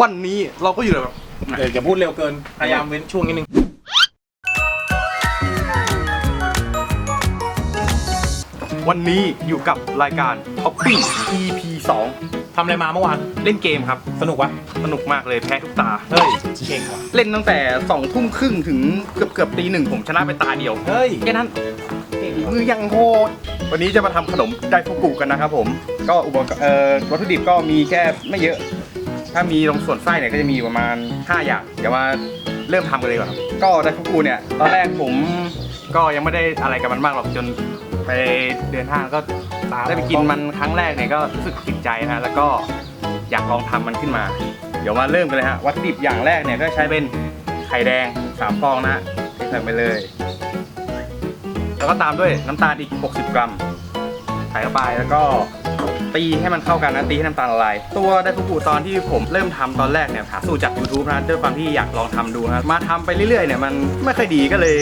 วันนี้เราก็อยู่แบบเดี๋ยวอย่าพูดเร็วเกิน พยายามเว้นช่วงนิดนึง วันนี้อยู่กับรายการ Topping EP ทำอะไรมาเมื่อวาน2เล่นเกมครับ สนุกปะสนุกมากเลยแพ้ทุกตา เฮ้ย เก่งว่ะ เล่นตั้งแต่2ทุ่มครึ่งถึงเกือบเกือบตีหนึ่งผมชนะไปตาเดียวเฮ้ย แค่นั้นมือยังโหด วันนี้จะมาทำขนมไดฟุกุกันนะครับผม ก็อุปกรณ์เอ่อวัตถุดิบก็มีแค่ไม่เยอะ ถ้ามีตรงส่วนไส้เนี่ยก็จะมีประมาณ 5 อย่าง เดี๋ยวมาเริ่มทำกันเลยดีกว่าครับก็ไดฟุกุเนี่ยตอนแรกผมก็ยังไม่ได้อะไรกับมันมากหรอกจนไปเดินห้างก็ได้ไปกินมันครั้งแรกเนี่ยก็รู้สึกติดใจนะแล้วก็อยากลองทำมันขึ้นมา เดี๋ยวมาเริ่มกันเลยฮะวัตถุดิบอย่างแรกเนี่ยก็ใช้เป็นไข่แดงสามฟองนะใส่ไปเลย แล้วก็ตามด้วยน้ำตาลอีก 60 กรัมใส่เข้าไปแล้วก็ ตีให้มันเข้ากันนะตีให้น้ำตาลละลายตัวไดฟูกุตอนที่ผมเริ่มทำตอนแรกเนี่ยหาสูตรจาก YouTube นะด้วยความที่อยากลองทำดูนะมาทำไปเรื่อยๆเนี่ยมันไม่ค่อยดีก็เลย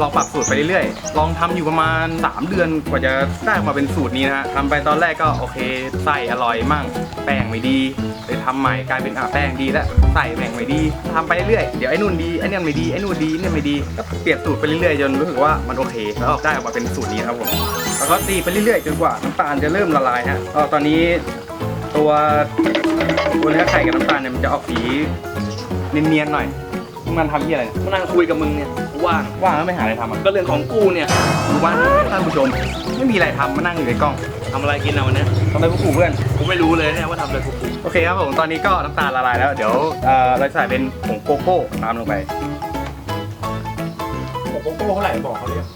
ลองปรับสูตรไปเรื่อยๆ ลองทำอยู่ประมาณ 3 เดือนกว่าจะได้มาเป็นสูตรนี้นะฮะทำไปตอนแรกก็โอเคใส่อร่อยมั่ง แป้งไม่ดีเลยทำใหม่กลายเป็นอะแป้งดีแล้วใส่แป้งไม่ดีทำไปเรื่อยๆเดี๋ยวไอ้นู่นดีไอ้นี่ไม่ดีไอ้นู่นดีไอ้นี่ไม่ดีก็เปลี่ยนสูตรไปเรื่อยๆจนรู้สึกว่ามันโอเค แล้วได้ออกมาเป็นสูตรนี้ครับผมแล้วก็ตีไปเรื่อยๆจนกว่าน้ำตาลจะเริ่มละลายฮะก็ตอนนี้ตัวตัวเนื้อไข่กับน้ำตาลเนี่ยมันจะออกสีเนียนๆหน่อยมันทำที่อะไรเนี่ยมานั่งคุยกับมึงเนี่ยว่างว่างแล้วไม่หาอะไรทำอะก็เรื่องของกูเนี่ยดูบ้านท่านผู้ชมไม่มีอะไรทำมานั่งอยู่ในกล้องทำอะไรกินเอาวันเนี้ยทำอะไรพวกกูเพื่อนกูไม่รู้เลยเนี่ยว่าทำอะไรกูกูโอเคครับผมตอนนี้ก็น้ำตาลละลายแล้ว เดี๋ยวเอ่อเราจะใส่เป็นผงโกโก้ตามลงไปโกโก้เท่าไหร่บอกเขาเรียก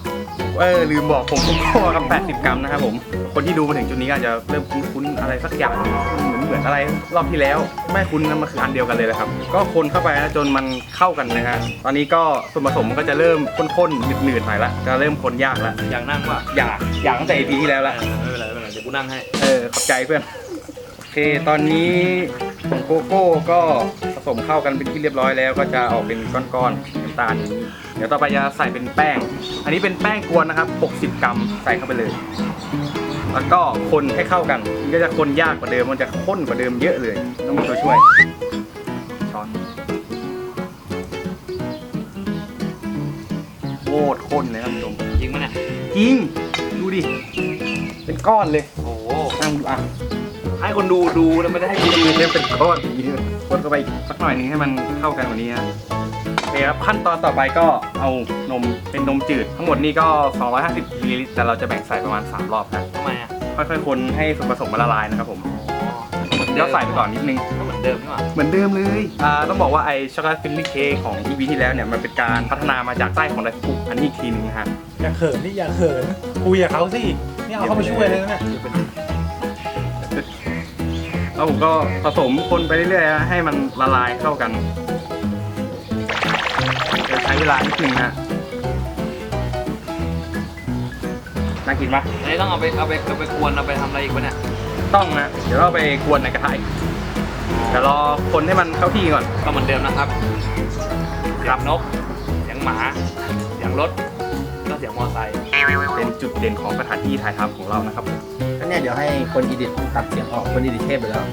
เออลืมบอกผงโกโก้ครับ 80 กรัมนะครับผม คนที่ดูมาถึงจุดนี้ก็อาจจะเริ่มคุ้นๆอะไรสักอย่างเหมือนเหมือนอะไรรอบที่แล้วไม่คุ้นนะมันคืออันเดียวกันเลยแหละครับ ก็คนเข้าไปนะจนมันเข้ากันนะฮะตอนนี้ก็ส่วนผสมมันก็จะเริ่มข้นๆหนืดๆหน่อยละจะเริ่มคนยากละอยากนั่งว่ะอยากอยากตั้งแต่ EP ที่แล้วละ ไม่เป็นไรไม่เป็นไรเดี๋ยวกูนั่งให้ เออ ขอบใจเพื่อน โอเค ตอนนี้ผงโกโก้ก็ผสมเข้ากันเป็นที่เรียบร้อยแล้วก็จะออกเป็นก้อนๆน้ำตาลนี้ เดี๋ยวต่อไปจะใส่เป็นแป้ง อันนี้เป็นแป้งกวนนะครับ 60 กรัมใส่เข้าไปเลย แล้วก็คนให้เข้ากันมันก็จะคนยากกว่าเดิม มันจะข้นกว่าเดิมเยอะเลย ต้องมีตัวช่วย ช้อนโคตรข้นเลยครับคุณผู้ชมจริงไหมเนี่ยจริง ดูดิ เป็นก้อนเลยโอ้โหนั่งดูอะ ให้คนดูดูนะไม่ได้ให้กูดูเริ่มเป็นก้อนอย่างนี้เลยคนเข้าไปอีกสักหน่อยหนึงให้มันเข้ากันกว่านี้ฮะ โอเคครับขั้นตอนต่อไปก็เอานมเป็นนมจืด ทั้งหมดนี่ก็ 250มิลลิลิตรแต่เราจะแบ่งใส่ประมาณ 3 รอบนะทำไมอะค่อยๆคนให้ส่วนผสมมันละลายนะครับผมอ๋อเดี๋ยวใส่ไปก่อนนิดนึง ก็เหมือนเดิมนี่หว่าเหมือนเดิมเลยอ่าต้องบอกว่าไอช็อกโกแลตฟิลลิ่งเค้กของ EP ที่แล้วเนี่ยมันเป็นการพัฒนามาจากไส้ของไดฟุกุอันนี้อีกทีนึงนะฮะอย่าเขินนี่อย่าเขินคุยกับเขาสินี่เอาเขามาช่วยเลยนะเนี่ยแล้วผมก็ผสมคนไปเรื่อยๆฮะให้มันละลายเข้ากันจะใช้เวลานิดนึงฮะน่ากินปะไอ้ต้องเอาไปเอาไปเอาไปกวนเอาไปทำอะไรอีกวะเนี่ยต้องนะเดี๋ยวเราไปกวนในกระทะอีกเดี๋ยวรอคนให้มันเข้าที่ก่อน ก็เหมือนเดิมนะครับเสียงนกเสียงหมาเสียงรถก็เสียงมอเตอร์ไซค์เป็นจุดเด่นของสถานที่ถ่ายทำของเรานะครับก็เนี่ยเดี๋ยวให้คนอีดิทตัดเสียงออกคนอีดิทเทพไปแล้ว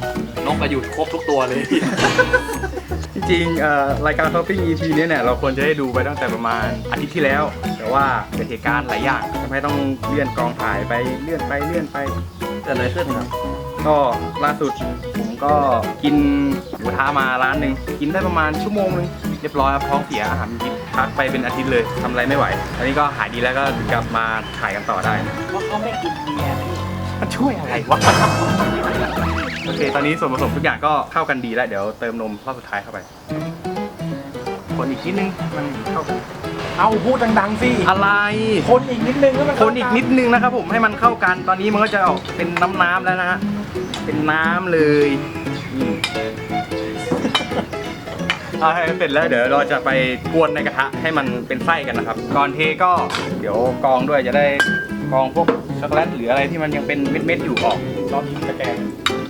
นกก็อยู่ครบทุกตัวเลยจ ริงๆเอ่อรายการ Topping EP เนี้ยเนี่ยเราควรจะได้ดูไปตั้งแต่ประมาณอาทิตย์ที่แล้ว แต่ว่าเกิดเหตุการณ์หลายอย่างทำให้ต้องเลื่อนกองถ่ายไปเลื่อนไปเลื่อนไปเกิดอะไรขึ้นครับก็ล่าสุดผมก็กินหมูทะมาร้านหนึ่งกินได้ประมาณชั่วโมงนึงเรียบร้อยครับท้องเสียอาหารกินพักไปเป็นอาทิตย์เลยทำอะไรไม่ไหวตอนนี้ก็หายดีแล้วก็กลับมาถ่ายกันต่อได้ว่าเขาไม่กินเบียร์พี่ มันช่วยอะไรวะ โอเค ตอนนี้ส่วนผสมทุกอย่างก็เข้ากันดีแล้ว เดี๋ยวเติมนมรอบสุดท้ายเข้าไป คนอีกนิดนึง มันเข้ากัน เอาพูดดังๆสิ อะไร คนอีกนิดนึงแล้วมันคนอีกนิดนึงนะครับผมให้มันเข้ากัน ตอนนี้มันก็จะออกเป็นน้ำน้ำๆแล้วนะฮะ เป็นน้ำเลยนี่เอาให้เสร็จแล้วเดี๋ยวเราจะไปกวนในกระทะให้มันเป็นไส้กันนะครับ ก่อนเทก็เดี๋ยวกรองด้วยจะได้ กรองพวกช็อกโกแลตหรืออะไรที่มันยังเป็นเม็ดๆอยู่ออกรอบนี้ตะแกรง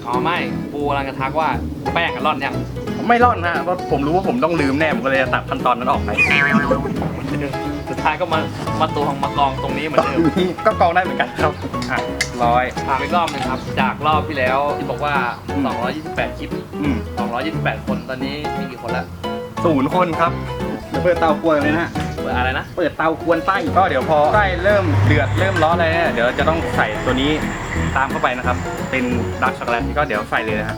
อ๋อไม่ปูกำลังจะทักว่าแป้งกับร่อนยังไม่รอดนะเพราะผมรู้ว่าผมต้องลืมแน่ผมก็เลยจะตัดขั้นตอนนั้นออกไปสุดท้ายก็มามาตวงมากองตรงนี้เหมือนเดิมก็กรองได้เหมือนกันครับอะร้อยถามอีกรอบหนึงครับ จากรอบที่แล้วที่บอกว่า 228 คลิป อืม228 คนตอนนี้มีกี่คนละศูนย์คนครับเดี๋ยวเปิดเตากวนเลยนะฮะเปิด อะไรนะ เปิดเตากวนไส้ก็เดี๋ยวพอไส้เริ่มเดือดเริ่มร้อนอะไรเนี่ยเดี๋ยวจะต้องใส่ตัวนี้ตามเข้าไปนะครับ เป็นดาร์กช็อกโกแลตก็เดี๋ยวใส่เลยนะฮะ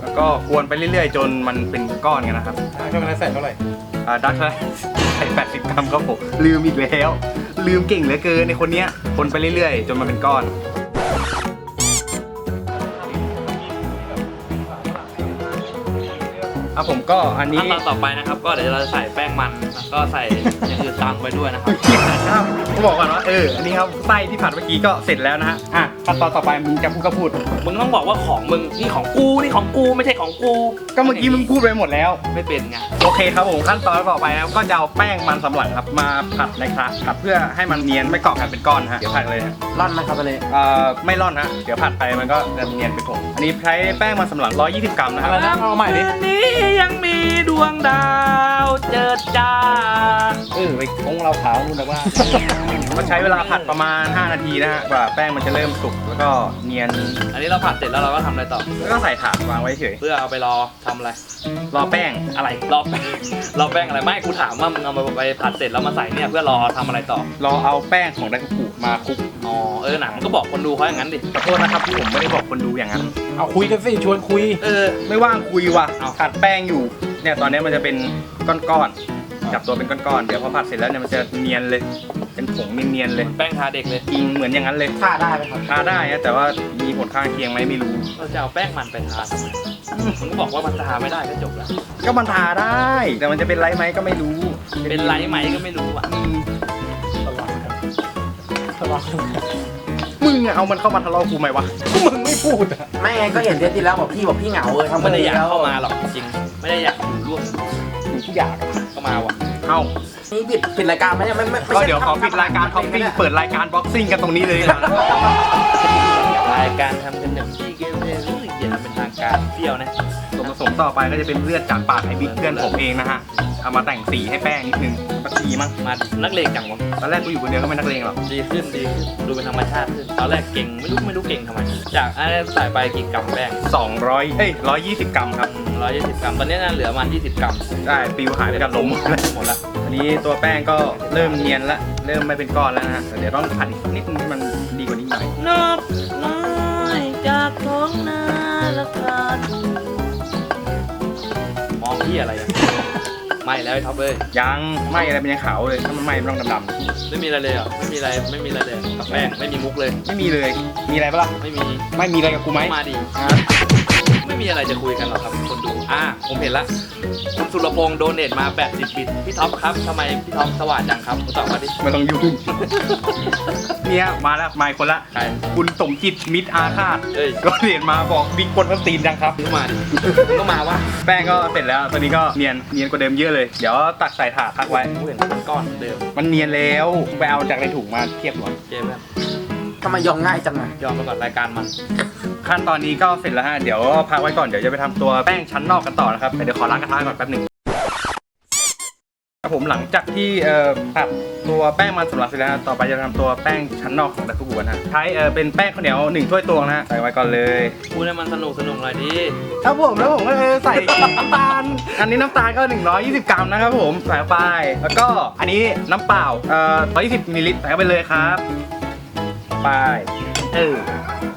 แล้วก็กวนไปเรื่อยๆ จนมันเป็นก้อนกันนะครับช็อกโกแลตใส่เท่าไหร่อ่าดักช็อกโกแลตใส่ 80 กรัมครับผมลืมอีกแล้ว ลืมเก่งเหลือเกินในคนเนี้ยคนไปเรื่อยๆ จนมันเป็นก้อน อะผมก็อันนี้ขั้นตอนต่อไปนะครับ ก็เดี๋ยวเราจะใส่แป้งมันแล้วก็ใส่อย่างอื่นตามไปด้วยนะครับอ้าวผมบอกก่อนว่าเอออันนี้ครับไส้ที่ผัดเมื่อกี้ก็เสร็จแล้วนะฮะอะขั้นตอนต่อไปมึงจะพูดก็พูดมึงต้องบอกว่าของมึงนี่ของกูนี่ของกูไม่ใช่ของกู ก็เมื่อกี้มึงพูดไปหมดแล้วไม่เป็นไงโอเคครับผมขั้นตอนต่อไปนะครับก็จะเอาแป้งมันสำปะหลังครับมาผัดในกระทะผัดเพื่อให้มันเนียนไม่เกาะกันเป็นก้อนฮะเดี๋ยวผัดเลยฮะร่อนไหมครับอันนี้เอ่อไม่ร่อนฮะเดี๋ยวผัดไปมันก็จะเนียนเป็นผงอันนี้ใช้แป้งมันสำปะหลัง120 กรัมนะครับอะไรนะเอาใหม่ดิคืนนี้ยังมีดวงดาวเจิดจ้า เออไปคงเราเผาคุณนะว่ามันใช้เวลาผัดประมาณ 5 นาทีนะฮะกว่าแป้งมันจะเริ่มสุกแล้วก็เนียน อันนี้เราผัดเสร็จแล้วเราก็ทำอะไรต่อ แล้วก็ใส่ถาดวางไว้เฉยเพื่อเอาไปรอทำอะไร รอแป้งอะไรรอแป้งรอแป้งอะไรไม่กูถามว่ามึงเอามาไปผัดเสร็จแล้วมาใส่เนี่ยเพื่อรอทำอะไรต่อ รอเอาแป้งของไดฟุกุมาคลุกอ๋อเออหนังมันก็บอกคนดูเขาอย่างนั้นดิ ขอโทษนะครับที่ผมไม่ได้บอกคนดูอย่างนั้น เอาคุยกันสิชวนคุย เออ ไม่ว่างคุยว่ะเอาผัดแป้งอยู่ เนี่ยตอนนี้มันจะเป็นก้อนๆ จับตัวเป็นก้อนๆ เดี๋ยวพอผัดเสร็จแล้วเนี่ยมันจะเนียนเลย เป็นผงเนียนๆเลย แป้งทาเด็กเลยจริงเหมือนอย่างนั้นเลยฆ่าได้ไหมครับทาได้นะแต่ว่ามีผลข้างเคียงไหมไม่รู้ เราจะเอาแป้งมันไปทาทำไมมึงก็บอกว่ามันทาไม่ได้ก็จบแล้ว ก็มันทาได้ แต่มันจะเป็นไรไหมก็ไม่รู้เป็นไรไหมก็ไม่รู้อะอืมทะเลาะกันทะเลาะกันมึงอะเอามันเข้ามาทะเลาะกูไหมวะมึงไม่พูดอะไม่ไงก็เห็นเดือนที่แล้วบอกพี่บอกพี่เหงาเลยทำไม่ได้อยากแล้วเข้ามาหรอกจริง ไม่ได้อยากอยู่ร่วมกูกูอยากอะ ก็มาว่ะเอ้านี่ปิดปิดรายการไหมเนี่ยไม่ไม่ไม่ก็ใช่เดี๋ยวขอปิดรายการท็อปปิ้งเปิดรายการบ็อกซิ่งกันตรงนี้เลยดีกว่ารายการทำกันหนึ่งที่เกมเลยรู้สึกจะทำเป็นทางการเที่ยวนะส่ วนผสมต่อไปก็จะเป็นเลือดจากปากไอ้บิ๊กเพื่อนผมเองนะฮะ เอามาแต่งสีให้แป้งนิดนึงสักทีมั้งมานักเลงจังวะตอนแรกกูอยู่คนเดียวก็ไม่นักเลงหรอก ดีขึ้นดีขึ้นดูเป็นธรรมชาติขึ้นตอนแรกเก่งไม่รู้ไม่รู้เก่งทำไมจากอันนี้ใส่ไปกี่กรัมแป้ง200 เอ้ย 120 กรัมครับ ร้อยยี่สิบกรัมตอนนี้น่าเหลือประมาณยี่สิบกรัมได้ปิวหายไปกับลมหมดแล้ว หมดละอันนี้ตัวแป้งก็เริ่มเนียนละ เริ่มไม่เป็นก้อนแล้วนะฮะแต่เดี๋ยวต้องผัดอีกนิดนึงให้มันดีกว่านี้หน่อยนกน้อยจากท้องนาราคาถูกมอง ที่อะไรอะไม่แล้วไอ้ท็อปเอ้ยยังไหม่อะไรเป็นยังขาวเลยถ้ามันไหม่มันต้องดำไม่มีอะไรเลยเหรอะไม่มีอะไรไม่มีอะไรเลยกับแป้งไม่มีมุกเลย ๆไม่มีเลย มีอะไรปะล่ะไม่มีไม่มีอะไรกับกูไหมมาดิฮะไม่มีอะไรจะคุยกันหรอกครับคนดู อ่าผมเห็นละคุณสุรพงษ์โดเนทมา 80 บิต พี่ท็อปครับทำไมพี่ท็อปสว่างจังครับคุณตอบมาดิไม่ต้องยุ่ง เนี่ยมาแล้วมาอีกคนละ ใครคุณสมจิตมิตรอาฆาตเอ้ยก็เรียนมาบอกบิ๊กคนพัตีนจังครับมึงก็มาดิมึงก็มาวะแป้งก็เสร็จแล้ว ตอนนี้ก็เนียนเนียนกว่าเดิมเยอะเลย เดี๋ยวตักใส่ถาดพักไว้ กูเห็นเป็นก้อนเดิมมันเนียนแล้ว ไปเอาจากในถุงมาเทียบก่อนเกมแบบ ทำไมยอมง่ายจังอะยอมไปก่อนรายการมัน ขั้นตอนนี้ก็เสร็จแล้วฮะ เดี๋ยวพักไว้ก่อน เดี๋ยวจะไปทำตัวแป้งชั้นนอกกันต่อนะครับแต่เดี๋ยวขอล้างกระทะก่อนแป๊บหนึ่งครับผมหลังจากที่เอ่อผัดตัวแป้งมันสำหรับเสร็จแล้วนะต่อไปจะทำตัวแป้งชั้นนอกของดักกุกันฮะใช้เอ่อเป็นแป้งข้าวเหนียวหนึ่งถ้วยตวงนะฮะใส่ไว้ก่อนเลย พูดให้มันสนุกสนุกหน่อยดิครับผมแล้วผมก็เออใส่น้ำตาล อันนี้น้ำตาลก็ 120 กรัมนะครับผมใส่เข้าไป แล้วก็อันนี้น้ำเปล่าเอ่อ120มิลลิลิตรใส่เข้าไปเลยครับ ไปเออ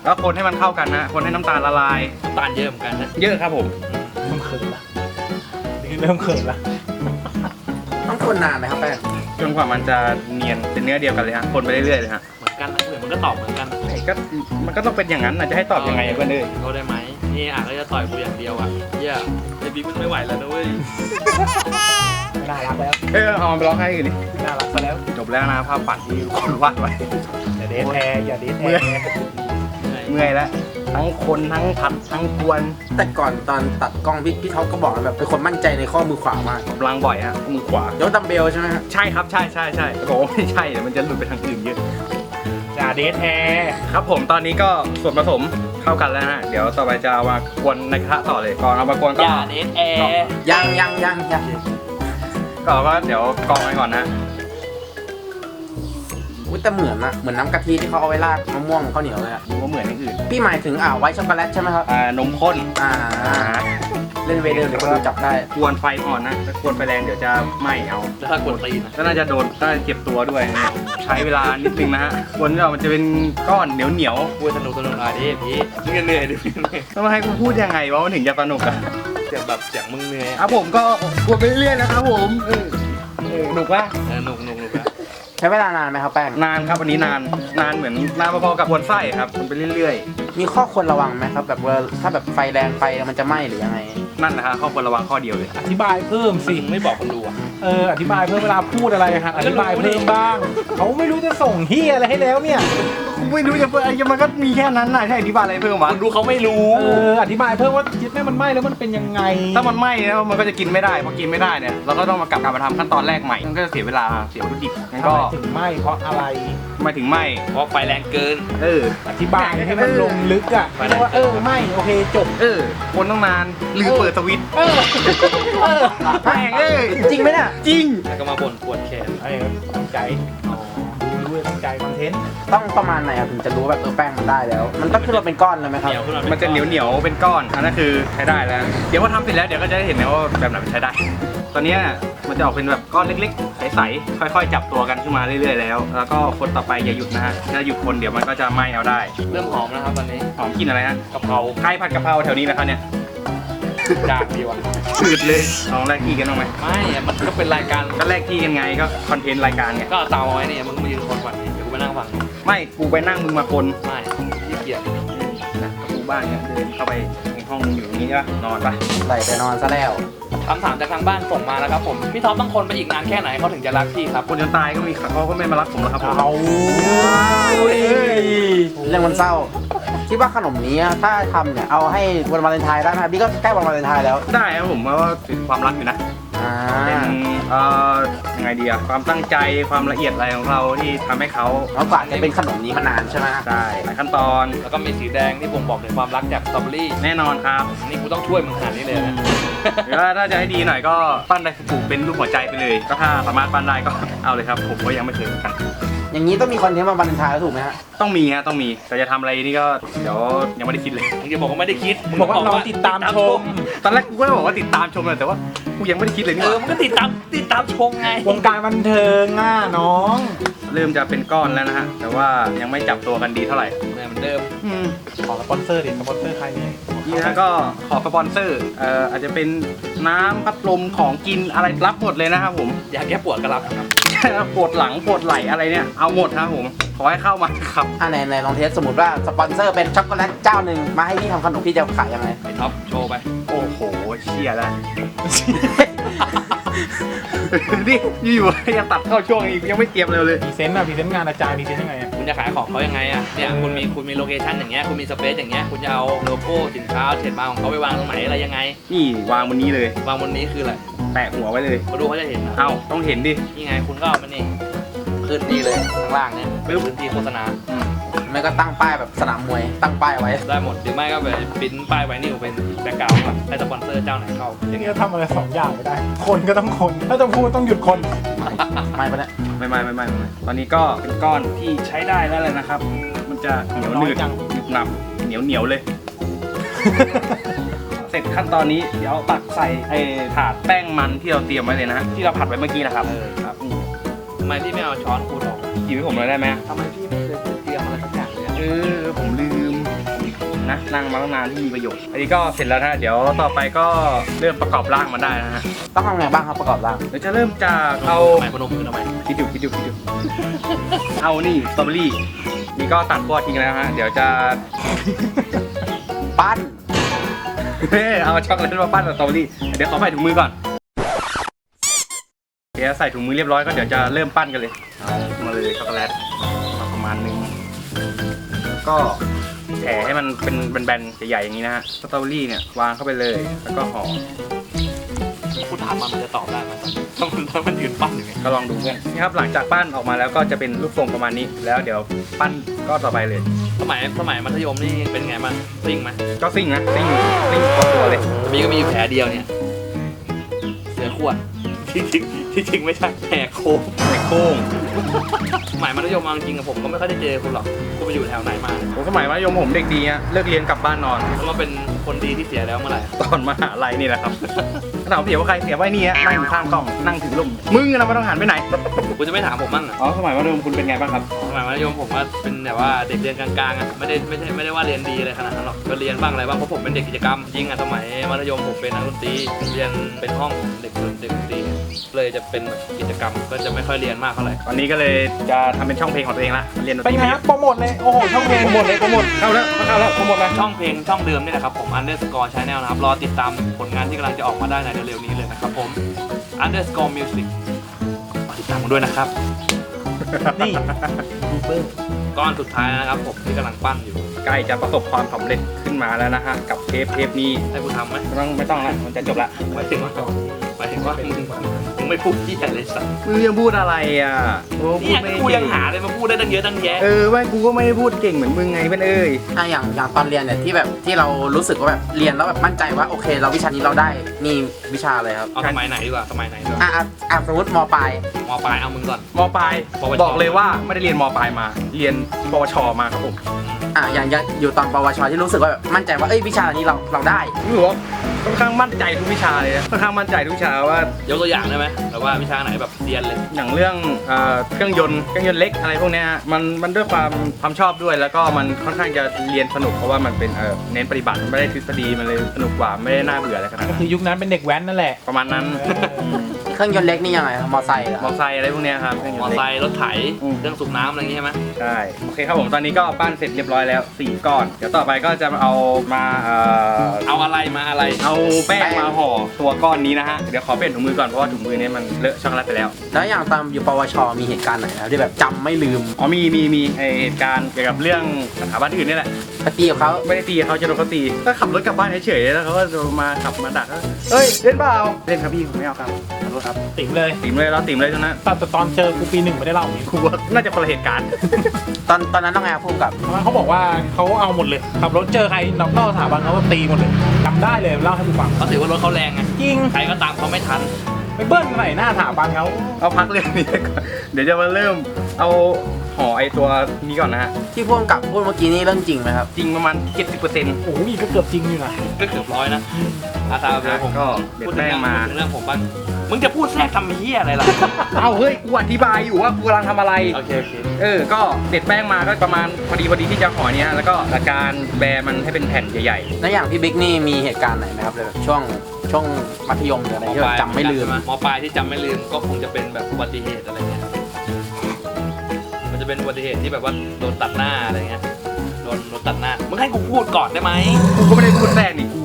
แล้วคนให้มันเข้ากันนะ คนให้น้ำตาลละลาย น้ำตาลเยอะเหมือนกันนะเยอะครับผม เริ่มเขินละนี่เริ่มเขินละต้องคนนานไหมครับแป้งจนกว่ามันจะเนียนเป็นเนื้อเดียวกันเลยฮะ คนไปเรื่อยๆเลยฮะเหมือนกันนะเหมือนมันก็ตอบเหมือนกันนะไอ้ก็มันก็ต้องเป็นอย่างนั้นนะจะให้ตอบยังไงอะเพื่อนเอ้ยเขาได้ไหมนี่อะก็จะต่อยกูอย่างเดียวอะเหี้ยไอ้บิ๊กมันไม่ไหวแล้วนะเว้ยไม่ น่ารักแล้ว เออเอามันไปร้องให้กันดิไม่น่ารักซะแล้วจบแล้วนะภาพฝันที่คนวาดไว้ อย่าเดทแอร์อย่าเดทแอเมื่อยร์เมื่อยแล้วทั้งคนทั้งผัดทั้งกวนแต่ก่อนตอนตัดกล้องพี่พี่ท็อปก็บอกแบบเป็นคนมั่นใจในข้อมือขวามากกำลังบ่อยฮะมือขวายกดัมเบลใช่ไหมฮะใช่ครับใช่ใช่ใช่แต่บอกว่าไม่ใช่เดี๋ยวมันจะหลุดไปทางอื่นเยอะอย่าเดทแอร์ครับผมตอนนี้ก็ส่วนผสมเข้ากันแล้วนะเดี๋ยวต่อไปจะเอามากวนในกระทะต่อเลยก่อนเอามากวนอก็ย่าเนทแอร์ยังยังยังยัง ก็ก็เดี๋ยวกรองไว้ก่อนนะกอุ๊ยแต่เหมือนอะเหมือนน้ำกะทิที่เขาเอาไว้ราดมะม่วงข้าวเหนียวเลยอะดูว่าเหมือนอย่างอื่นพี่หมายถึงอ่าไวท์ช็อกโกแลตใช่ไหมครับ อ่านมข้นอ่า อ่าเล่นเวเดิมเดี๋ยวคนดูจับได้ควรไฟอ่อนนะถ้าควรไฟแรงเดี๋ยวจะไหม้เอาแล้วถ้ากดตีนอะก็น่าจะโดนน่าจะเจ็บตัวด้วยนะใช้เวลานิดนึงนะฮะควรที่เรามันจะเป็นก้อนเหนียวเหนียวพูดสนุกสนุกหน่อยดิพี่มึงจะเหนื่อยดิพี่เหนื่อยๆต้องมาให้กูพูดยังไงวะมันถึงจะสนุกอะเสียงแบบเสียงมึงเหนื่อยครับผมก็กดไปเรื่อยๆนะครับผมเออเออหนุกปะเออหนุกหนุกหนุกนะใช้เวลานานไหมครับแป้งนานครับวันนี้นานนานเหมือนนานพอๆกับควนไส้ครับมันไปเรื่อยมีข้อควรระวังไหมครับ แบบว่าถ้าแบบไฟแรงไปมันจะไหม้หรือยังไง ๆ นั่นนะฮะข้อควรระวังข้อเดียวเลย อธิบายเพิ่มสิมึงไม่บอกคนดูอะเออ อธิบายเพิ่มเวลาพูดอะไรฮะอธิบายเพิ่มบ้าง เขาไม่รู้จะส่งเฮียอะไรให้แล้วเนี่ย ไม่รู้จะเพิ่มมันก็มีแค่นั้นน่ะใช่อธิบายอะไรเพิ่มวะคนดูเขาไม่รู้ เอออธิบายเพิ่มว่าคิดแม่มันไหม้แล้วมันเป็นยังไงถ้ามันไหม้แล้วมันก็จะกินไม่ได้พอกินไม่ได้เนี่ยเราก็ต้องมากลับกลับมาทำขั้นตอนแรกใหม่มันก็จะเสียเวลาเสียวัตถุดิบงั้นทำก็ไมถึงไหม้เพราะอะไร ไม่ถึงไหม้เพราะไฟแรงเกิน เออ อธิบายให้มันลงลึกอะไม่ใช่ว่าเออไหม้โอเคจบ เออคนต้องนานลืมเปิดสวิตช์เออเออแม่งเอ้ยจริงไหมเนี่ยจริง แล้วก็มาบ่นปวดแขนไอ้ตั้งใจ ดูรู้เลยตั้งใจคอนเทนต์ต้องประมาณไหนครับถึงจะรู้แบบเออแป้งมันได้แล้ว มันต้องขึ้นมาเป็นก้อนเลยไหมครับ เหนียวขึ้นมามัมันจะเหนียวเหนียวๆเป็นก้อนอันนั้นคือใช้ได้แล้ว เดี๋ยวพอทำเสร็จแล้วเดี๋ยวก็จะได้เห็นนะว่าแบบไหนมันใช้ได้ ตอนเนี้ยมันจะออกเป็นแบบก้อนเล็กๆ ใสๆ ค่อยๆ จับตัวกันขึ้นมาเรื่อยๆ แล้ว แล้วก็คนต่อไปอย่าหยุดนะฮะ ถ้าหยุดคนเดี๋ยวมันก็จะไหม้เอาได้ เริ่มหอมนะครับตอนนี้หอมกลินอะไรฮะกะเพราใครผัดกะเพราแถวนี้นะครับเนี่ย ด่างดีว่ะสืดเลยลองแลกที่กันบ้างไหมไม่อะมันก็เป็นรายการก็แลกที่กันไงก็คอนเทนต์รายการไงก็เอาเตาเอาไว้เนี่ยมึงมายืนคนก่อนเดี๋ยวกูไปนั่งฟังไม่กูไปนั่งมึงมาคนไม่ขี้เกียจนะกับกูบ้านเนี่ยเดินเข้าไปในห้องมึงอยู่ตรงนี้ใช่ปะนอนปะไหลไปนอนซะแล้วคำถามจากทางบ้านส่งมานะครับผมพี่ท็อปต้องคนไปอีกนานแค่ไหนเขาถึงจะรักพี่ครับคนจนตายก็มีเขาก็ไม่มารักผมแล้วครับผมเอาเรื่องมันเศร้า คิดว่าขนมนี้ถ้าทำเนี่ยเอาให้วันวาเลนไทน์ได้ไหมพี่ก็ใกล้วันวาเลนไทน์แล้วได้ครับผมเพราะว่าถึงความรักอยู่นะอ่าเป็นเอ่อยังไงดีอะความตั้งใจความละเอียดอะไรของเราที่ทำให้เขาแล้วกว่าจะเป็นขนมนี้มานานใช่ไหมได้หลายขั้นตอนแล้วก็มีสีแดงที่บ่งบอกถึงความรักจากสตรอเบอรี่แน่นอนครับ นี่กูต้องช่วยมึงขนาดนี้เลยนะ หรือว่าถ้าจะให้ดีหน่อยก็ปั้นไดฟูกุเป็นรูปหัวใจไปเลย ก็ถ้าสามารถปั้นได้ก็ เอาเลยครับ ผมก็ยังไม่เคยเหมือนกัน อย่างนี้ต้องมีคอนเทนต์วันวาเลนไทน์แล้วถูกไหมฮะ ต้องมีฮะต้องมีแต่จะทำอะไรนี่ก็เดี๋ยวยังไม่ได้คิดเลย มึงจะบอกว่าไม่ได้คิดบอกว่าเราติดตามชม ตอนแรกกูก็บอกว่าติดตามชมเลยแต่ว่ากูยังไม่ได้คิดเลยนี่เอหอว่ามันก็ติดตามติดตามชมไง วงการบันเทิงอะน้อง เริ่มจะเป็นก้อนแล้วนะฮะแต่ว่ายังไม่จับตัวกันดีเท่าไหร่เหมือนเดิม อืม ขอสปอนเซอร์ดิสปอนเซอร์ใครเนี่ยนี่นะก็ขอสปอนเซอร์เอ่ออาจจะเป็นน้ำพัดลมของกินอะไรรับหมดเลยนะครับผม อยากแก้ปวดก็รับนะครับ ปวดหลังปวดไหล่อะไรเนี่ยเอาหมดครับผมขอให้เข้ามาครับอ่าในในลองเทสสมมติว่าสปอนเซอร์เป็นช็อกโกแลตเจ้าหนึ่งมาให้พี่ทำขนมพี่จะขายยังไงไอ้ท็อปโชว์ไปโอ้โหเชี่ยแล้วนี่อยู่ๆจะตัดเข้าช่วงอีกยังไม่เตรียมเลยเลย พรีเซนต์อะพรีเซนต์งานอาจารย์พรีเซนต์ยังไงอะคุณจะขายของเขายังไงอะเนี่ยคุณมีคุณมีโลเคชั่นอย่างเงี้ยคุณมีสเปซอย่างเงี้ยคุณจะเอาโลโก้สินค้าเทรดมาร์คของเขาไปวางตรงไหนอะไรยังไงนี่วางบนนี้เลยวางบนนี้คืออะไร แปะหัวไว้เลย มาดูเขาจะเห็นนะเอาต้องเห็นดิ นี่ไงคุณก็เอามันนี่ขึ้นนี่เลยข้างล่างเนี่ยเป็นพื้นที่โฆษณาอืมไม่ก็ตั้งป้ายแบบสนามมวยตั้งป้ายไว้ ได้หมดหรือไม่ก็ไปปริ้นป้ายไวนิลเป็นแบ็คกราวด์แบบให้สปอนเซอร์เจ้าไหนเข้าอย่างนี่เงี้ยก็ทำอะไรสองอย่างไม่ได้ คนก็ต้องคน ถ้าจะพูดต้องหยุดคน ไม่ปะเนี่ยไม่ไม่ไม่ไม่ไม่ตอนนี้ก็เป็นก้อนที่ใช้ได้แล้วเลยนะครับ มันจะเหนียวหนืดน้อยจังหนึบหนับเหนียวเหนียวเลย เสร็จขั้นตอนนี้เดี๋ยวตักใส่ไอ้ถาดแป้งมันที่เราเตรียมไว้เลยนะฮะที่เราผัดไว้เมื่อกี้นะครับครับนี่ทำไมพี่ไม่เอาช้อนคูดออกหยิบให้ผมเลยได้ไหมทำไมพี่ไม่เคยเตรียมอะไรสักอย่างเลยอะเออผมลืมนะนั่งมาตั้งนานที่มีประโยชน์อันนี้ก็เสร็จแล้วนะฮะเดี๋ยวต่อไปก็เริ่มประกอบร่างมันได้นะฮะต้องทำไงบ้างครับประกอบร่างเดี๋ยวจะเริ่มจากเอาทำไมพนมมือทำไมคิดอยู่คิดอยู่คิดอยู่เอานี่สตรอเบอรี่นี่ก็ตัดขั้วทิ้งแล้วฮะเดี๋ยวจะปั้น เฮ้ยเอาช็อกโกแลตมาปั้นกับสตรอเบอรี่เดี๋ยวขอใส่ถุงมือก่อนเดี๋ยวใส่ถุงมือเรียบร้อยก็เดี๋ยวจะเริ่มปั้นกันเลยเอามาเลยช็อกโกแลตมาประมาณนึงก็แผ่ให้มันเป็นแบนๆใหญ่ๆอย่างนี้นะฮะสตรอเบอรี่เนี่ยวางเข้าไปเลยแล้วก็ห่อพูดถามมันมันจะตอบได้ไหมต้องถ้ามันยืนปั้นอยู่ไงก็ลองดูเพื่อนนี่ครับหลังจากปั้นออกมาแล้วก็จะเป็นรูปทรงประมาณนี้ แล้วเดี๋ยวปั้นก็ต่อไปเลย สมัยสมัยมัธยมนี่เป็นไงบ้างซิ่งไหมก็ซิ่งนะซิ่งซิ่งพอตัวเลยมีก็มีอยู่แผลเดียวเนี่ย เสือขวด ที่จริงที่จริงไม่ใช่แหกโค้งไอ้โค้งสมัยมัธยมมาจริงๆอะผมก็ไม่ค่อยได้เจอคุณหรอกคุณไปอยู่แถวไหนมา ผมสมัยมัธยมผมเด็กดีอะเลิกเรียนกลับบ้านนอน แล้วมาเป็นคนดีที่เสียแล้วเมื่อไหร่ตอนมหาลัยนี่แหละครับถามว่าเสียว่าใครเสียว่าไอ้นี่ฮะนั่งอยู่ข้างกล้องนั่งถือลมมึงนะไม่ต้องหันไปไหนคุณจะไม่ถามผมบ้างอะอ๋อสมัยมัธยมคุณเป็นไงบ้างครับสมัยมัธยมผมว่าเป็นแบบว่าเด็กเรียนกลางๆอะไม่ได้ไม่ได้ไม่ได้ว่าเรียนดีอะไรขนาดนั้นหรอกก็เรียนบ้างอะไรบ้างเพราะผมเป็นเด็กกิจกรรมจริงอะสมัยมัธยมผมเป็นนักดนตรีเรียนเป็นห้องเด็กเด็กดนตรี เลยจะเป็นแบบกิจกรรมก็จะไม่ค่อยเรียนมากเท่าไหร่ตอนนี้ก็เลยจะทำเป็นช่องเพลงของตัวเองละเรียนดนตเป็นรีไงครับโปรโมทเลย โอ้โห ช่องเพลงหมดเลยโปรโมทเข้าแล้วเข้าแล้วทั้งหมดนะ ช่องเพลงช่องเดิมนี่แหละครับผม underscore channel นะครับ รอติดตามผลงานที่กำลังจะออกมาได้ในเร็วๆนี้เลยนะครับผม underscore music รอติดตามกันด้วยนะครับ นี่ยูเบอร์ก้อนสุดท้ายนะครับผมที่กำลังปั้นอยู่ ใกล้จะประสบความสำเร็จขึ้นมาแล้วนะฮะกับเทปเทปนี้ ให้กูทำไหมไม่ต้องไม่ต้องละมันจะจบละ หมายถึงว่า หมายถึงว่า มึงมึงไม่พูดที่อะไรสักมึงยังพูดอะไรอะโอ้พูเนี่ดยไม่กูเก่ยังหาเลยมาพูดได้ตั้งเยอะตั้งแยะเออไม่กูก็ไม่ได้พูดเก่งเหมือนมึงไงเพื่อนเอ้ยอะอย่างอย่างตอนเรียนเนี่ยที่แบบที่เรารู้สึกว่าแบบเรียนแล้วแบบมั่นใจว่าโอเค เราวิชานี้เราได้นี่วิชาอะไรครับเอาสมัยไหนดีกว่าสมัยไหนดีกว่าอะอะอะสมมติมปลายมปลายเอามึงก่อน มปลายปวช บอกเลยว่าไม่ได้เรียนมปลายมา เรียนปวชมาครับผมอะอย่างอย่างอยู่ตอนปวชที่รู้สึกว่าแบบมั่นใจว่าเอ้ยวิชานี้เราเราได้ รู้สึกว่าค่อนข้างมั่นใจทุกวิชาเลยนะค่อนข้างมั่นใจทุกวิชาว่ายกตัวอย่างได้ไหมแบบว่าวิชาไหนแบบเรียนเลย อย่างเรื่องเอ่อเครื่องยนต์เครื่องยนต์เล็กอะไรพวกเนี้ยฮะมันมันด้วยความความชอบด้วยแล้วก็มันค่อนข้างจะเรียนสนุกเพราะว่ามันเป็นเอ่อเน้นปฏิบัติไม่ได้ทฤษฎีมันเลยสนุกกว่าไม่ได้น่าเบื่ออะไรขนาดก็นั้น คือยุคนั้นเป็นเด็กแว้นนั่นแหละ ประมาณนั้น เครื่องยนต์เล็กนี่ยังไงครับมอไซค์เหรอมอไซค์อะไรพวกเนี้ยครับเครื่องยมนอต์เล็ก ไซค์รถไถอืม เครื่องสูบน้ำอะไรอย่างงี้ใช่ไหมใช่โอเคครับผมตอนนี้ก็ปั้นเสร็จเรียบร้อยแล้ว 4 ก้อน เดี๋ยวต่อไปก็จะเอามาเอ่อเอาอะไรมาอะไรเอาแป้งมาห่อตัวก้อนนี้นะฮะ เดี๋ยวขอเปลี่ยนถุงมือก่อนเพราะว่าถุงมือเนี้มันเลอะช็อกโกแลตไปแล้ว แล้วอย่างตอนอยู่ปวช มีเหตุการณ์ไหนนะครับที่แบบจำไม่ลืม อ๋อมีมีมีไอ้เหตุการณ์เกี่ยวกับเรื่องสถาบันอื่นนี่แหละ ไปตีกับเขาไม่ได้ตีเขาจะโดนเขาตีก็ขับรถกลับบ้านเฉยๆแล้วเขาก็จะมาขับมาดักว่าเฮ้ยเล่นเปล่าเล่นครับพี่ผมไม่เอาครับขอโทษครับติ๋มเลยติ๋มเลยเราติ๋มเลยตรงนั้นตอนแต่ตอนเจอกูปีหนึ่งไม่ได้เล่าอย่างนี้ครูว่าน่าจะคนละเหตุการณ์ ตอนตอนนั้นต้องไงครับพุ่มกับเพราะว่าเขาบอกว่าเขาเอาหมดเลยขับรถเจอใครนอกนอกสถาบันเขาก็ตีหมดเลยจำได้เลยเล่าให้กูฟังเขาถือว่ารถเขาแรงไงจริงใครก็ตามเขาไม่ทันไปเบิ้ลใส่หน้าสถาบันเขาเอาพักเรื่องนี้ก่อนเดี๋ยวจะมาเริ่มเอา ห่อไอตัวนี้ก่อนนะฮะที่พุ่มกับพูดเมื่อกี้นี่เรื่องจริงไหมครับ จริงประมาณ 70%โอ้โหอีกก็เกือบจริงอยู่นะก็เกือบร้อยนะอาตาเดี๋ยวผมก็เด็ดพูดถึแป้งงเรื่องมาพูดถึงเรื่องผมบ้างมึงจะพูดแทรกทำเฮียอะไรล่ะ เอาเฮ้ยกูอธิบายอยู่ว่ากูกำลังทำอะไร โอเคโอเคเออ ก็เด็ดแป้งมาก็ประมาณพอดีพอดีที่จะห่อเนี้ยแล้วก็จัดการแบร์มันให้เป็นแผ่นใหญ่แล้วอย่างพี่บิ๊กนี่มีเหตุการณ์ไหนไหมครับเลยแบบช่วงช่วงมัธยมหรืออะไรที่แบบจำไม่ลืมมปลายที่จำไม่ลืมก็คงจะเป็นแบบอุบัติเหตุอะไรเงี้ยครับมัน จะเป็นอุบัติเหตุที่แบบว่าโดนตัดหน้าอะไรเงี้ยโดนโดนตัดหน้ามึงให้กูพูดก่อนได้ไหมๆกูก็ไม่ได้พูดแทรกนี่กู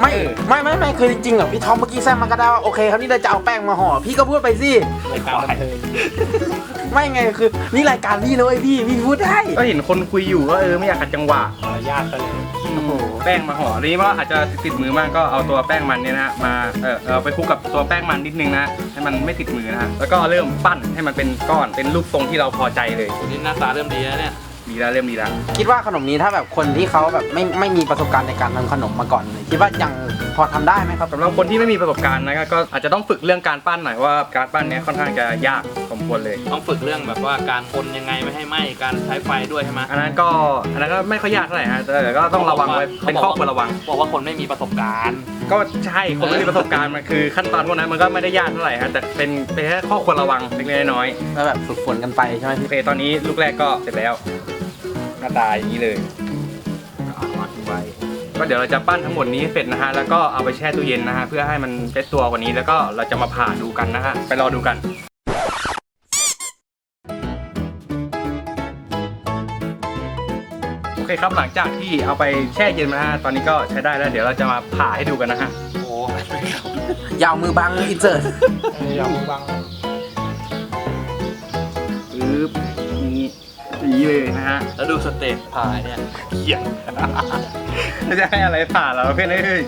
ไม่เออ ไม่ไม่ไม่คือจริงๆอะพี่ทอมเมื่อกี้แซมมันก็ได้ว่าโอเคครับนี่เราจะเอาแป้งมาห่อพี่ก็พูดไปสิรายการบันเทิงไม่ไงคือนี่รายการพี่นะเว้ยพี่พี่พูดได้ก็เห็นคนคุยอยู่ก็เออไม่อยากขัดจังหวะมารยาทก็เลย โอ้โหแป้งมาห่อทีนี้ว่าอาจจะติดมือมากก็เอาตัวแป้งมันเนี่ยนะฮะมาเออเอาไปคลุกกับตัวแป้งมันนิดนึงนะให้มันไม่ติดมือนะฮะแล้วก็เริ่มปั้นให้มันเป็นก้อนเป็นรูปทรงที่เราพอใจเลยคนนี้หน้าตาเริ่มดีแล้วเนี่ย ดีแล้วเริ่มดีแล้ว คิดว่าขนมนี้ถ้าแบบคนที่เขาแบบไม่ไม่มีประสบการณ์ในการทำขนมมาก่อนเลยคิดว่ายังพอทำได้ไหมครับ สำหรับคนที่ไม่มีประสบการณ์นะครับก็อาจจะต้องฝึกเรื่องการปั้นหน่อยเพราะว่าการปั้นเนี้ยค่อนข้างจะยากสม ควรเลย ต้องฝึกเรื่องแบบว่าการคนยังไงไม่ให้ไหม้การใช้ไฟด้วยใช่ไหมอันนั้นก็อันนั้นก็ไม่ค่อยยากเท่าไหร่ฮะแต่ก็ต้องระวังไว้เป็นข้อควรระวัง บอกว่าคนไม่มีประสบการณ์ ก็ใช่คนไม่มีประสบการณ์มันคือขั้นตอนพวกนั้นมันก็ไม่ได้ยากเท่าไหร่ฮะแต่เป็นเป็นแค่ข้อควรระวังเล็กๆน้อยแล้วแบบฝึกฝนกันไปใช่ไหมๆโอพี่เคตอนนี้ลูกแรกก็เสร็จแล้ว หน้าตาอย่างนี้เลยก็เอาวางทิ้งไว้ก็เดี๋ยวเราจะปั้นทั้งหมดนี้ให้เสร็จนะฮะแล้วก็เอาไปแช่ตู้เย็นนะฮะเพื่อให้มันเซ็ตตัวกว่านี้แล้วก็เราจะมาผ่าดูกันนะฮะไปรอดูกัน เคครับหลังจากที่เอาไปแช่เย็นมานะฮะตอนนี้ก็ใช้ได้แล้ว เดี๋ยวเราจะมาผ่าให้ดูกันนะฮะโอ้โหอยาวมือบังอินเสิร์ตเอออย่ามือบังปึ๊บนี่อย่างนี้เลยนะฮะแล้วดูสเต็ปพายเนี่ยเขียงแล้วจะให้อะไรผ่าเราเพื่อนเอ้ย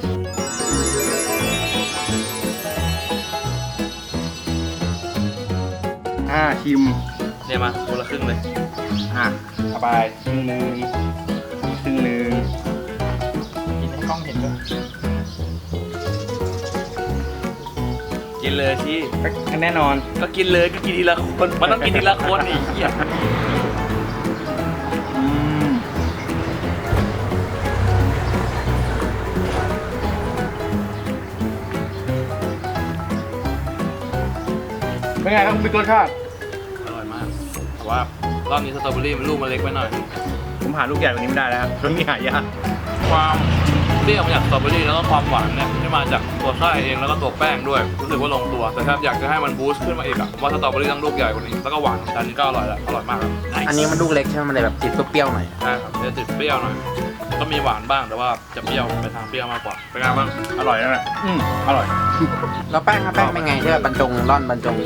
อ่าชิมเนี่ยมาคนละครึ่งเลย อะเอาไปครึ่งหนึ่งครึ่งหนึ่งกินให้กล้องเห็นด้วยกินเลยชี้ก็แน่นอน ก็กินเลยก็กินทีละคนมันต้องกินทีละคนไอีกเหี้ยอืมเป็นไงครับคุณบิ๊กรสชาติ รอบนี้สตรอเบอรี่มันลูกมันเล็กไปหน่อย ผมหาลูกใหญ่กว่านี้ไม่ได้แล้วครับช่วงนี้หายากความเปรี้ยวมาจากสตรอเบอรี่แล้วก็ความหวานเนี่ยที่มาจากตัวไส้เองแล้วก็ตัวแป้งด้วย รู้สึกว่าลงตัวแต่ถ้าอยากจะให้มันบูสต์ขึ้นมาอีกอะผมว่าสตรอเบอรี่ต้องลูกใหญ่กว่านี้แล้วก็หวานแต่อันนี้ก็อร่อยแล้วอร่อยมากครับอันนี้มันลูกเล็กใช่ไหมมันเลยแบบติดเปรี้ยวๆหน่อยใช่ครับจะติดเปรี้ยวหน่อยก็มีหวานบ้างแต่ว่าจะเปรี้ยวไปทางเปรี้ยวมากกว่าเป็นไงบ้างอร่อยนั่นแหละอืมอร่อยแล้วแป้งครับแป้งเป็นไงที่แบบบรรจงร่อนบรรจง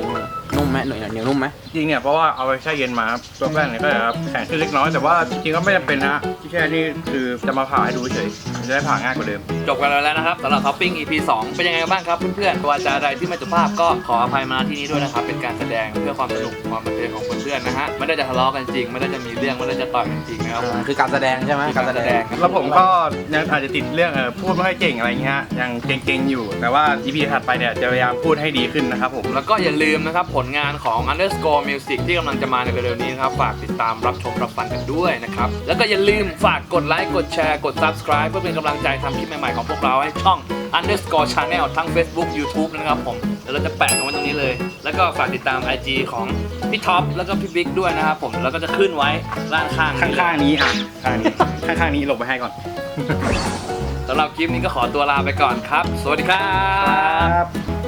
นุ่มไหมเหนียวเหนียวนุ่มไหมจริงเนี่ยเพราะว่าเอาไปแช่เย็นมาครับตัวแป้งเนี่ยก็จะแข็งขึ้นเล็กน้อยแต่ว่าจริงๆก็ไม่จำเป็นนะที่แช่นี่คือจะมาผ่าให้ดูเฉยๆจะได้ผ่าง่ายกว่าเดิม จบกันแล้วนะครับสำหรับท็อปปิ้ง EP 2 เป็นยังไงบ้างครับเพื่อนๆวาจาใดที่ไม่สุภาพก็ขออภัยมาณที่นี้ด้วยนะครับเป็นการแสดงเพื่อความสนุกความบันเทิงของเพื่อนๆนะฮะไม่ได้จะทะเลาะกันจริง ไม่ได้จะมีเรื่องไม่ได้จะต่อยกันจริงนะครับผมคือการแสดงใช่ไหมการแสดงแล้วผมก็ยังอาจจะติดเรื่องเออพูดไม่ค่อยเก่งอะไรเงี้ยยังเก่งๆอยู่ แต่ว่า EP ถัดไปเนี่ยจะพยายามพูดให้ดีขึ้นนะครับผมแล้วก็อย่าลืมนะครับผลงานของ Underscore Music ที่กำลังจะมาในเร็วๆนี้นะครับ ฝากติดตามรับชมรับฟังกันด้วยนะครับ แล้วก็อย่าลืมฝากกดไลค์ กดแชร์ กด Subscribe เพื่อเป็นกำลังใจทำคลิปใหม่ๆของพวกเราให้ช่อง Underscore Channel ทั้ง Facebook YouTube นะครับผมเดี๋ยวเราจะแปะกันไว้ตรงนี้เลย แล้วก็ฝากติดตาม IG ของพี่ท็อปแล้วก็พี่บิ๊กด้วยนะครับผมแล้วก็จะขึ้นไว้ด้านข้างนี้เลยข้างๆนี้อะข้างนี้ข้างๆนี้ลงไปให้ก่อนสำหรับคลิปนี้ก็ขอตัวลาไปก่อนครับ สวัสดีครับ ครับ